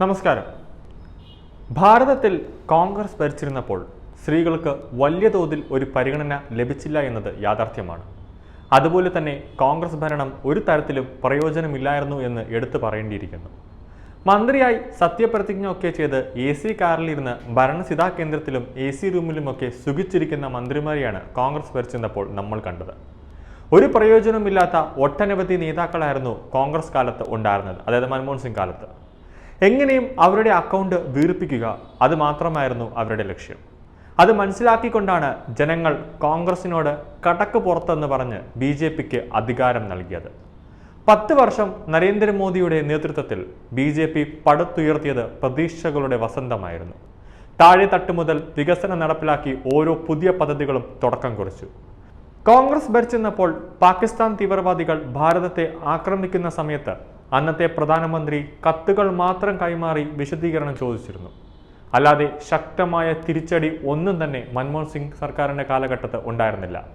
നമസ്കാരം. ഭാരതത്തിൽ കോൺഗ്രസ് ഭരിച്ചിരുന്നപ്പോൾ സ്ത്രീകൾക്ക് വലിയ തോതിൽ ഒരു പരിഗണന ലഭിച്ചില്ല എന്നത് യാഥാർത്ഥ്യമാണ്. അതുപോലെ തന്നെ കോൺഗ്രസ് ഭരണം ഒരു തരത്തിലും പ്രയോജനമില്ലായിരുന്നു എന്ന് എടുത്തു പറയേണ്ടിയിരിക്കുന്നു. മന്ത്രിയായി സത്യപ്രതിജ്ഞ ഒക്കെ ചെയ്ത് എ സി കാറിലിരുന്ന് ഭരണസിതാ കേന്ദ്രത്തിലും എ സി റൂമിലുമൊക്കെ സുഖിച്ചിരിക്കുന്ന മന്ത്രിമാരെയാണ് കോൺഗ്രസ് ഭരിച്ചിരുന്നപ്പോൾ നമ്മൾ കണ്ടത്. ഒരു പ്രയോജനമില്ലാത്ത ഒട്ടനവധി നേതാക്കളായിരുന്നു കോൺഗ്രസ് കാലത്ത് ഉണ്ടായിരുന്നത്. അതായത് മൻമോഹൻ സിംഗ് കാലത്ത്. എങ്ങനെയും അവരുടെ അക്കൗണ്ട് വീർപ്പിക്കുക അത് മാത്രമായിരുന്നു അവരുടെ ലക്ഷ്യം. അത് മനസ്സിലാക്കിക്കൊണ്ടാണ് ജനങ്ങൾ കോൺഗ്രസിനോട് കടക്ക് പുറത്തെന്ന് പറഞ്ഞ് ബി ജെ പിക്ക് അധികാരം നൽകിയത്. പത്ത് വർഷം നരേന്ദ്രമോദിയുടെ നേതൃത്വത്തിൽ ബി ജെ പി പടുത്തുയർത്തിയത് പ്രതീക്ഷകളുടെ വസന്തമായിരുന്നു. താഴെ തട്ട് മുതൽ വികസനം നടപ്പിലാക്കി ഓരോ പുതിയ പദ്ധതികളും തുടക്കം കുറിച്ചു. കോൺഗ്രസ് ഭരിച്ചെന്നപ്പോൾ പാകിസ്ഥാൻ തീവ്രവാദികൾ ഭാരതത്തെ ആക്രമിക്കുന്ന സമയത്ത് അന്നത്തെ പ്രധാനമന്ത്രി കത്തുകൾ മാത്രം കൈമാറി വിശദീകരണം ചോദിച്ചിരുന്നു. അല്ലാതെ ശക്തമായ തിരിച്ചടി ഒന്നും തന്നെ മൻമോഹൻ സിംഗ് സർക്കാരിന്റെ കാലഘട്ടത്ത് ഉണ്ടായിരുന്നില്ല.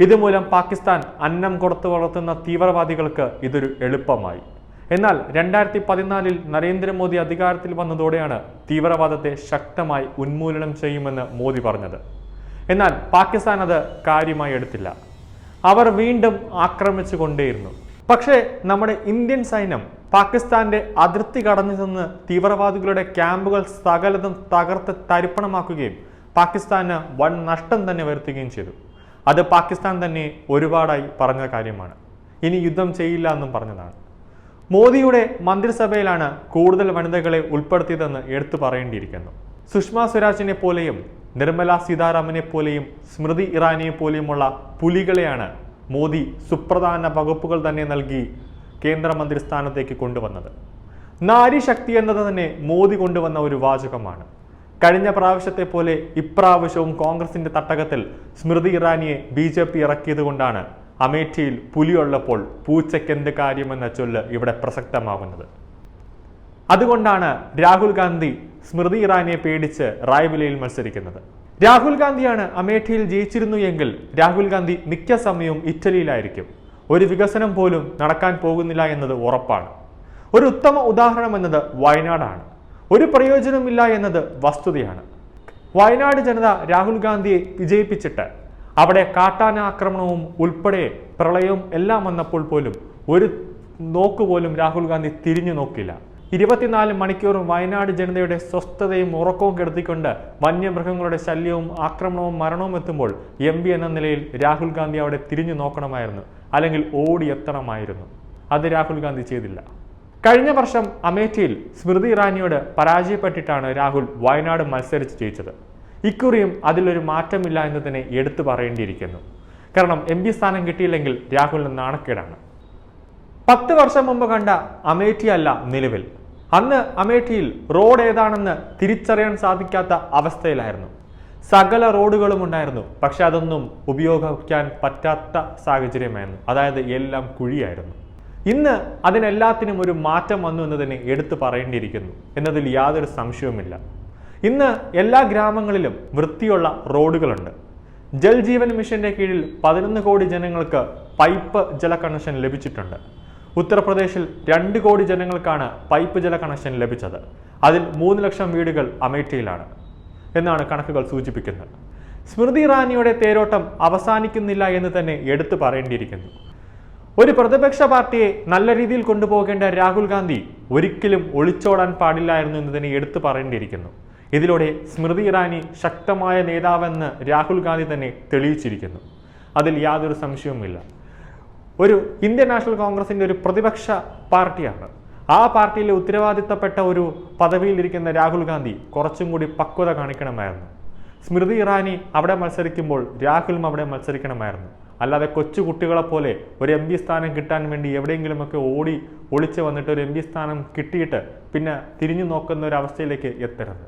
ഇതുമൂലം പാകിസ്ഥാൻ അന്നം കൊടുത്തു വളർത്തുന്ന തീവ്രവാദികൾക്ക് ഇതൊരു എളുപ്പമായി. എന്നാൽ രണ്ടായിരത്തി പതിനാലിൽ നരേന്ദ്രമോദി അധികാരത്തിൽ വന്നതോടെയാണ് തീവ്രവാദത്തെ ശക്തമായി ഉന്മൂലനം ചെയ്യുമെന്ന് മോദി പറഞ്ഞത്. എന്നാൽ പാകിസ്ഥാൻ അത് കാര്യമായി എടുത്തില്ല. അവർ വീണ്ടും ആക്രമിച്ചു കൊണ്ടേയിരുന്നു പക്ഷേ നമ്മുടെ ഇന്ത്യൻ സൈന്യം പാകിസ്ഥാന്റെ അതിർത്തി കടന്നു ചെന്ന് തീവ്രവാദികളുടെ ക്യാമ്പുകൾ സകലതും തകർത്ത് തരിപ്പണമാക്കുകയും പാകിസ്ഥാന് വൻ നഷ്ടം തന്നെ വരുത്തുകയും ചെയ്തു. അത് പാകിസ്ഥാൻ തന്നെ ഒരുപാടായി പറഞ്ഞ കാര്യമാണ്. ഇനി യുദ്ധം ചെയ്യില്ല എന്നും പറഞ്ഞതാണ്. മോദിയുടെ മന്ത്രിസഭയിലാണ് കൂടുതൽ വനിതകളെ ഉൾപ്പെടുത്തിയതെന്ന് എടുത്തു പറയേണ്ടിയിരിക്കുന്നു. സുഷമ സ്വരാജിനെ പോലെയും നിർമ്മല സീതാരാമനെ പോലെയും സ്മൃതി ഇറാനിയെ പോലെയുമുള്ള പുലികളെയാണ് മോദി സുപ്രധാന വകുപ്പുകൾ തന്നെ നൽകി കേന്ദ്രമന്ത്രി സ്ഥാനത്തേക്ക് കൊണ്ടുവന്നത്. നാരീശക്തി എന്നത് തന്നെ മോദി കൊണ്ടുവന്ന ഒരു വാചകമാണ്. കഴിഞ്ഞ പ്രാവശ്യത്തെ പോലെ ഇപ്രാവശ്യവും കോൺഗ്രസിന്റെ തട്ടകത്തിൽ സ്മൃതി ഇറാനിയെ ബി ജെ പി ഇറക്കിയത് കൊണ്ടാണ് അമേഠിയിൽ പുലിയുള്ളപ്പോൾ പൂച്ചയ്ക്കെന്ത് കാര്യമെന്ന ചൊല്ല് ഇവിടെ പ്രസക്തമാകുന്നത് അതുകൊണ്ടാണ് രാഹുൽ ഗാന്ധി സ്മൃതി ഇറാനിയെ പേടിച്ച് റായ്വിലയിൽ മത്സരിക്കുന്നത്. രാഹുൽ ഗാന്ധിയാണ് അമേഠിയിൽ ജയിച്ചിരുന്നു എങ്കിൽ രാഹുൽ ഗാന്ധി മിക്ക സമയവും ഇറ്റലിയിലായിരിക്കും. ഒരു വികസനം പോലും നടക്കാൻ പോകുന്നില്ല എന്നത് ഉറപ്പാണ്. ഒരു ഉത്തമ ഉദാഹരണം എന്നത് വയനാടാണ്. ഒരു പ്രയോജനമില്ല എന്നത് വസ്തുതയാണ്. വയനാട് ജനത രാഹുൽ ഗാന്ധിയെ വിജയിപ്പിച്ചിട്ട് അവിടെ കാട്ടാന ആക്രമണവും ഉൾപ്പെടെ പ്രളയവും എല്ലാം വന്നപ്പോൾ പോലും ഒരു നോക്കുപോലും രാഹുൽ ഗാന്ധി തിരിഞ്ഞു നോക്കില്ല. ഇരുപത്തിനാല് മണിക്കൂറും വയനാട് ജനതയുടെ സ്വസ്ഥതയും ഉറക്കവും കെടുത്തിക്കൊണ്ട് വന്യമൃഗങ്ങളുടെ ശല്യവും ആക്രമണവും മരണവും എത്തുമ്പോൾ എം എന്ന നിലയിൽ രാഹുൽ ഗാന്ധി അവിടെ തിരിഞ്ഞു നോക്കണമായിരുന്നു. അല്ലെങ്കിൽ ഓടിയെത്തണമായിരുന്നു. അത് രാഹുൽ ഗാന്ധി ചെയ്തില്ല. കഴിഞ്ഞ വർഷം അമേഠിയിൽ സ്മൃതി ഇറാനിയോട് പരാജയപ്പെട്ടിട്ടാണ് രാഹുൽ വയനാട് മത്സരിച്ച് ജയിച്ചത്. ഇക്കുറിയും അതിലൊരു മാറ്റമില്ല എന്ന് തന്നെ എടുത്തു പറയേണ്ടിയിരിക്കുന്നു. കാരണം എം പി സ്ഥാനം കിട്ടിയില്ലെങ്കിൽ രാഹുലിന് നാണക്കേടാണ്. പത്ത് വർഷം മുമ്പ് കണ്ട അമേഠി അല്ല നിലവിൽ. അന്ന് അമേഠിയിൽ റോഡ് ഏതാണെന്ന് തിരിച്ചറിയാൻ സാധിക്കാത്ത അവസ്ഥയിലായിരുന്നു. സകല റോഡുകളും ഉണ്ടായിരുന്നു പക്ഷെ അതൊന്നും ഉപയോഗിക്കാൻ പറ്റാത്ത സാഹചര്യമായിരുന്നു. അതായത് എല്ലാം കുഴിയായിരുന്നു. ഇന്ന് അതിനെല്ലാത്തിനും ഒരു മാറ്റം വന്നു എന്ന് തന്നെ എടുത്തു പറയേണ്ടിയിരിക്കുന്നു എന്നതിൽ യാതൊരു സംശയവുമില്ല. ഇന്ന് എല്ലാ ഗ്രാമങ്ങളിലും വൃത്തിയുള്ള റോഡുകളുണ്ട്. ജൽ ജീവൻ മിഷന്റെ കീഴിൽ പതിനൊന്ന് കോടി ജനങ്ങൾക്ക് പൈപ്പ് ജല കണക്ഷൻ ലഭിച്ചിട്ടുണ്ട്. ഉത്തർപ്രദേശിൽ രണ്ട് കോടി ജനങ്ങൾക്കാണ് പൈപ്പ് ജല കണക്ഷൻ ലഭിച്ചത്. അതിൽ മൂന്ന് ലക്ഷം വീടുകൾ അമേഠിയിലാണ് എന്നാണ് കണക്കുകൾ സൂചിപ്പിക്കുന്നത്. സ്മൃതി ഇറാനിയുടെ തേരോട്ടം അവസാനിക്കുന്നില്ല എന്ന് തന്നെ എടുത്തു പറയേണ്ടിയിരിക്കുന്നു. ഒരു പ്രതിപക്ഷ പാർട്ടിയെ നല്ല രീതിയിൽ കൊണ്ടുപോകേണ്ട രാഹുൽ ഗാന്ധി ഒരിക്കലും ഒളിച്ചോടാൻ പാടില്ലായിരുന്നു എന്ന് തന്നെ എടുത്തു പറയേണ്ടിയിരിക്കുന്നു. ഇതിലൂടെ സ്മൃതി ഇറാനി ശക്തമായ നേതാവെന്ന് രാഹുൽ ഗാന്ധി തന്നെ തെളിയിച്ചിരിക്കുന്നു. അതിൽ യാതൊരു സംശയവുമില്ല. ഒരു ഇന്ത്യൻ നാഷണൽ കോൺഗ്രസിന്റെ ഒരു പ്രതിപക്ഷ പാർട്ടിയാണ്. ആ പാർട്ടിയിലെ ഉത്തരവാദിത്തപ്പെട്ട ഒരു പദവിയിലിരിക്കുന്ന രാഹുൽ ഗാന്ധി കുറച്ചും കൂടി പക്വത കാണിക്കണമായിരുന്നു. സ്മൃതി ഇറാനി അവിടെ മത്സരിക്കുമ്പോൾ രാഹുലും അവിടെ മത്സരിക്കണമായിരുന്നു. അല്ലാതെ കൊച്ചു കുട്ടികളെ പോലെ ഒരു എം പി സ്ഥാനം കിട്ടാൻ വേണ്ടി എവിടെയെങ്കിലുമൊക്കെ ഓടി ഒളിച്ച് വന്നിട്ട് ഒരു എം പി സ്ഥാനം കിട്ടിയിട്ട് പിന്നെ തിരിഞ്ഞു നോക്കുന്ന ഒരു അവസ്ഥയിലേക്ക് എത്തരുത്.